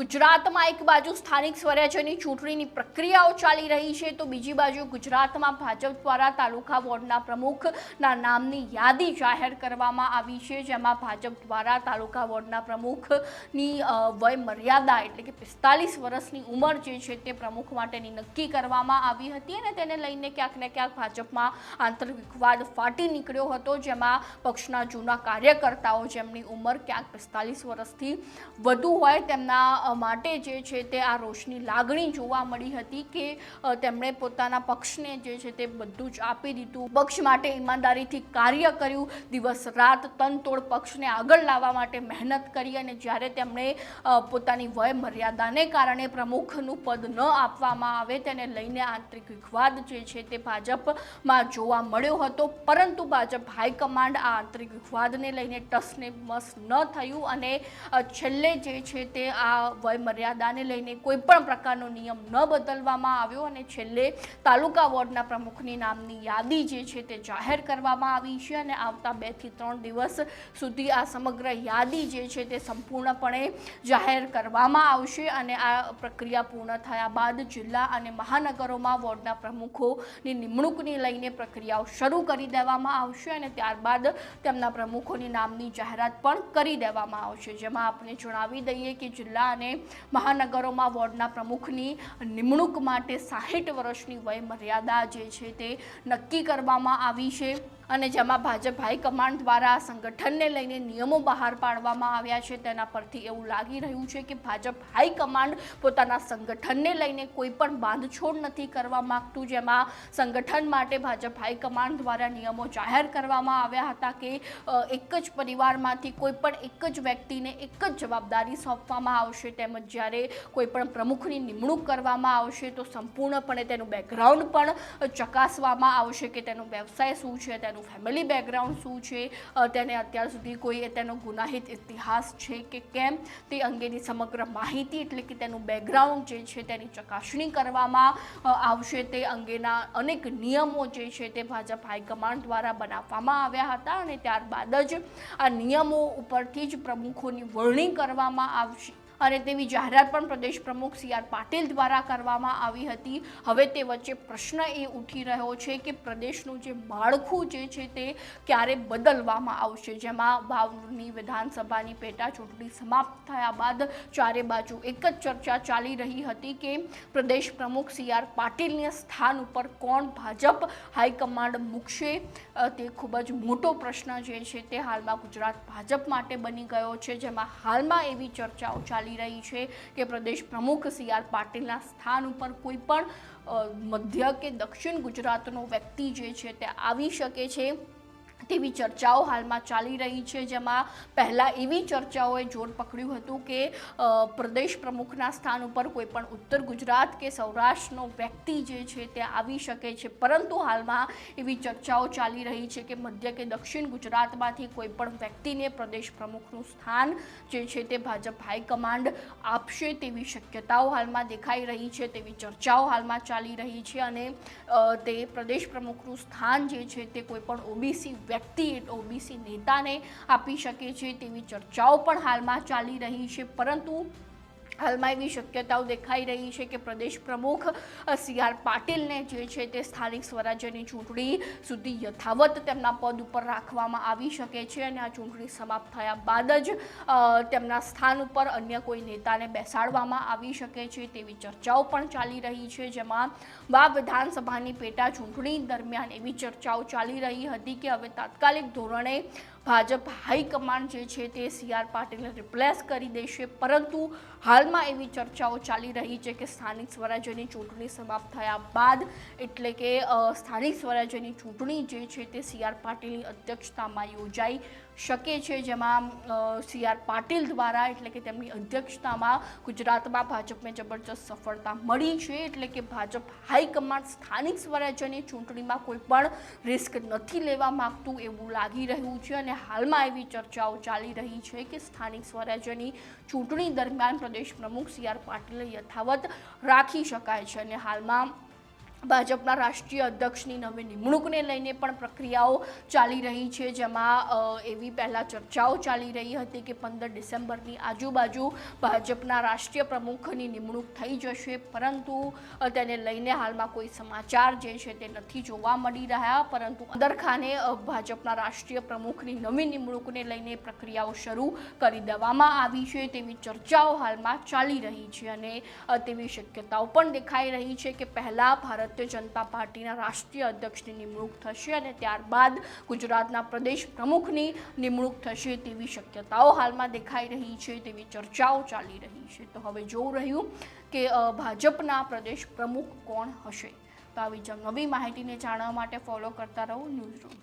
ગુજરાતમાં એક બાજુ સ્થાનિક સ્વરાજ્યની ચૂંટણીની પ્રક્રિયાઓ ચાલી રહી છે, તો બીજી બાજુ ગુજરાતમાં ભાજપ દ્વારા તાલુકા વોર્ડના પ્રમુખના નામની યાદી જાહેર કરવામાં આવી છે, જેમાં ભાજપ દ્વારા તાલુકા વોર્ડના પ્રમુખની વય મર્યાદા એટલે કે પિસ્તાલીસ વર્ષની ઉંમર જે છે તે પ્રમુખ માટેની નક્કી કરવામાં આવી હતી અને તેને લઈને ક્યાંક ને ક્યાંક ભાજપમાં આંતરિક વિવાદ ફાટી નીકળ્યો હતો, જેમાં પક્ષના જૂના કાર્યકર્તાઓ જેમની ઉંમર ક્યાંક પિસ્તાલીસ વર્ષથી વધુ હોય તેમના માટે જે છે તે આ રોષની લાગણી જોવા મળી હતી કે તેમણે પોતાના પક્ષને જે છે તે બધું જ આપી દીધું. પક્ષ માટે ઈમાનદારીથી કાર્ય કર્યું. દિવસ, રાત તનતોડ પક્ષને આગળ લાવવા માટે મહેનત કરી અને જ્યારે તેમણે પોતાની વય મર્યાદાને કારણે પ્રમુખનું પદ ન આપવામાં આવે તેને લઈને આંતરિક વિવાદ જે છે તે ભાજપમાં જોવા મળ્યો હતો. પરંતુ ભાજપ હાઈકમાન્ડ આ આંતરિક વિવાદને લઈને ટસને મસ ન થયું અને છેલ્લે જે છે તે આ વય મર્યાદાને લઈને કોઈ પણ પ્રકારનો નિયમ ન બદલવામાં આવ્યો અને છેલ્લે તાલુકા વોર્ડના પ્રમુખની નામની યાદી જે છે તે જાહેર કરવામાં આવી છે અને આવતા બેથી ત્રણ દિવસ સુધી આ સમગ્ર યાદી જે છે તે સંપૂર્ણપણે જાહેર કરવામાં આવશે અને આ પ્રક્રિયા પૂર્ણ થયા બાદ જિલ્લા અને મહાનગરોમાં વોર્ડના પ્રમુખોની નિમણૂકની લઈને પ્રક્રિયાઓ શરૂ કરી દેવામાં આવશે અને ત્યારબાદ તેમના પ્રમુખોની નામની જાહેરાત પણ કરી દેવામાં આવશે. જેમાં આપણે જણાવી દઈએ કે જિલ્લા અને મહાનગરોમાં વોર્ડના પ્રમુખની નિમણૂક માટે સાહીઠ વર્ષની વય મર્યાદા જે છે તે નક્કી કરવામાં આવી છે. અને જેમાં ભાજપ હાઈકમાન્ડ દ્વારા આ સંગઠનને લઈને નિયમો બહાર પાડવામાં આવ્યા છે, તેના પરથી એવું લાગી રહ્યું છે કે ભાજપ હાઈકમાન્ડ પોતાના સંગઠનને લઈને કોઈ પણ બાંધછોડ નથી કરવા માગતું. જેમાં સંગઠન માટે ભાજપ હાઈકમાન્ડ દ્વારા નિયમો જાહેર કરવામાં આવ્યા હતા કે એક જ પરિવારમાંથી કોઈ પણ એક જ વ્યક્તિને એક જ જવાબદારી સોંપવામાં આવશે. તેમજ જ્યારે કોઈ પણ પ્રમુખની નિમણૂક કરવામાં આવશે, તો સંપૂર્ણપણે તેનું બેકગ્રાઉન્ડ પણ ચકાસવામાં આવશે કે તેનો વ્યવસાય શું છે, તેનું ફેમિલી બેકગ્રાઉન્ડ શું છે? તેને અત્યાર સુધી કોઈ તેનો ગુનાહિત ઇતિહાસ છે કે કેમ? તે અંગેની સમગ્ર માહિતી એટલે કે તેનું બેકગ્રાઉન્ડ જે છે તેની ચકાસણી કરવામાં આવશે. તે અંગેના અનેક નિયમો જે છે તે ભાજપ હાઈકમાન્ડ દ્વારા બનાવવામાં આવ્યા હતા અને ત્યારબાદ જ આ નિયમો ઉપરથી જ પ્રમુખોની વરણી કરવામાં આવશે. અને તેવી જાહેરાત પણ પ્રદેશ પ્રમુખ સી આર પાટીલ દ્વારા કરવામાં આવી હતી. હવે તે વચ્ચે પ્રશ્ન એ ઉઠી રહ્યો છે કે પ્રદેશનું જે માળખું જે છે તે ક્યારે બદલવામાં આવશે? જેમાં ભાવની વિધાનસભાની પેટા ચૂંટણી સમાપ્ત થયા બાદ ચારે બાજુ એક જ ચર્ચા ચાલી રહી હતી કે પ્રદેશ પ્રમુખ સી આર પાટીલને સ્થાન ઉપર કોણ ભાજપ હાઈકમાન્ડ મૂકશે? તે ખૂબ જ મોટો પ્રશ્ન જે છે તે હાલમાં ગુજરાત ભાજપ માટે બની ગયો છે, જેમાં હાલમાં એવી ચર્ચાઓ ચાલી રહી છે કે પ્રદેશ પ્રમુખ સી આર પાટીલના સ્થાન ઉપર કોઈ પણ મધ્ય કે દક્ષિણ ગુજરાતનો વ્યક્તિ જે છે તે આવી શકે છે. તેવી ચર્ચાઓ હાલમાં ચાલી રહી છે, જેમાં પહેલાં એવી ચર્ચાઓએ જોર પકડ્યું હતું કે પ્રદેશ પ્રમુખના સ્થાન ઉપર કોઈપણ ઉત્તર ગુજરાત કે સૌરાષ્ટ્રનો વ્યક્તિ જે છે તે આવી શકે છે. પરંતુ હાલમાં એવી ચર્ચાઓ ચાલી રહી છે કે મધ્ય કે દક્ષિણ ગુજરાતમાંથી કોઈપણ વ્યક્તિને પ્રદેશ પ્રમુખનું સ્થાન જે છે તે ભાજપ હાઈકમાન્ડ આપશે તેવી શક્યતાઓ હાલમાં દેખાઈ રહી છે, તેવી ચર્ચાઓ હાલમાં ચાલી રહી છે અને તે પ્રદેશ પ્રમુખનું સ્થાન જે છે તે કોઈપણ ઓબીસી વ્યક્તિ ઓબીસી નેતાને આપી શકે છે તેવી ચર્ચાઓ પણ હાલમાં ચાલી રહી છે પરંતુ હાલમાં એવી શક્યતાઓ દેખાઈ રહી છે કે પ્રદેશ પ્રમુખ સી. આર. પાટીલને જે છે તે સ્થાનિક સ્વરાજ્યની ચૂંટણી સુધી યથાવત તેમના પદ ઉપર રાખવામાં આવી શકે છે અને આ ચૂંટણી સમાપ્ત થયા બાદ જ તેમના સ્થાન ઉપર અન્ય કોઈ નેતાને બેસાડવામાં આવી શકે છે તેવી ચર્ચાઓ પણ ચાલી રહી છે. જેમાં વા વિધાનસભાની પેટા ચૂંટણી દરમિયાન એવી ચર્ચાઓ ચાલી રહી હતી કે હવે તાત્કાલિક ધોરણે ભાજપ હાઈકમાન્ડ જે છે તે સી આર પાટીલને રિપ્લેસ કરી દેશે. પરંતુ હાલમાં એવી ચર્ચાઓ ચાલી રહી છે કે સ્થાનિક સ્વરાજ્યની ચૂંટણી સમાપ્ત થયા બાદ એટલે કે સ્થાનિક સ્વરાજ્યની ચૂંટણી જે છે તે સી આર પાટીલની અધ્યક્ષતામાં યોજાઈ શકે છે. જેમાં સી આર પાટીલ દ્વારા એટલે કે તેમની અધ્યક્ષતામાં ગુજરાતમાં ભાજપને જબરજસ્ત સફળતા મળી છે. એટલે કે ભાજપ હાઈકમાન્ડ સ્થાનિક સ્વરાજ્યની ચૂંટણીમાં કોઈ પણ રિસ્ક નથી લેવા માગતું એવું લાગી રહ્યું છે અને હાલમાં એવી ચર્ચાઓ ચાલી રહી છે કે સ્થાનિક સ્વરાજ્યની ચૂંટણી દરમિયાન પ્રદેશ પ્રમુખ સી આર પાટીલ યથાવત રાખી શકાય છે અને હાલમાં ભાજપના રાષ્ટ્રીય અધ્યક્ષની નવી નિમણૂકને લઈને પણ પ્રક્રિયાઓ ચાલી રહી છે, જેમાં એવી પહેલાં ચર્ચાઓ ચાલી રહી હતી કે પંદર ડિસેમ્બરની આજુબાજુ ભાજપના રાષ્ટ્રીય પ્રમુખની નિમણૂક થઈ જશે, પરંતુ તેને લઈને હાલમાં કોઈ સમાચાર જે છે તે નથી જોવા મળી રહ્યા, પરંતુ અદરખાને ભાજપના રાષ્ટ્રીય પ્રમુખની નવી નિમણૂકને લઈને પ્રક્રિયાઓ શરૂ કરી દેવામાં આવી છે, તેવી ચર્ચાઓ હાલમાં ચાલી રહી છે અને તેવી શક્યતાઓ પણ દેખાઈ રહી છે કે પહેલાં ભારતીય જનતા પાર્ટીના રાષ્ટ્રીય અધ્યક્ષની નિમણૂક થશે અને ત્યારબાદ ગુજરાતના પ્રદેશ પ્રમુખની નિમણૂક થશે તેવી શક્યતાઓ હાલમાં દેખાઈ રહી છે, તેવી ચર્ચાઓ ચાલી રહી છે. તો હવે જોવું રહ્યું કે ભાજપના પ્રદેશ પ્રમુખ કોણ હશે? તો આવી નવી માહિતીને જાણવા માટે ફોલો કરતા રહો ન્યૂઝ રૂમ.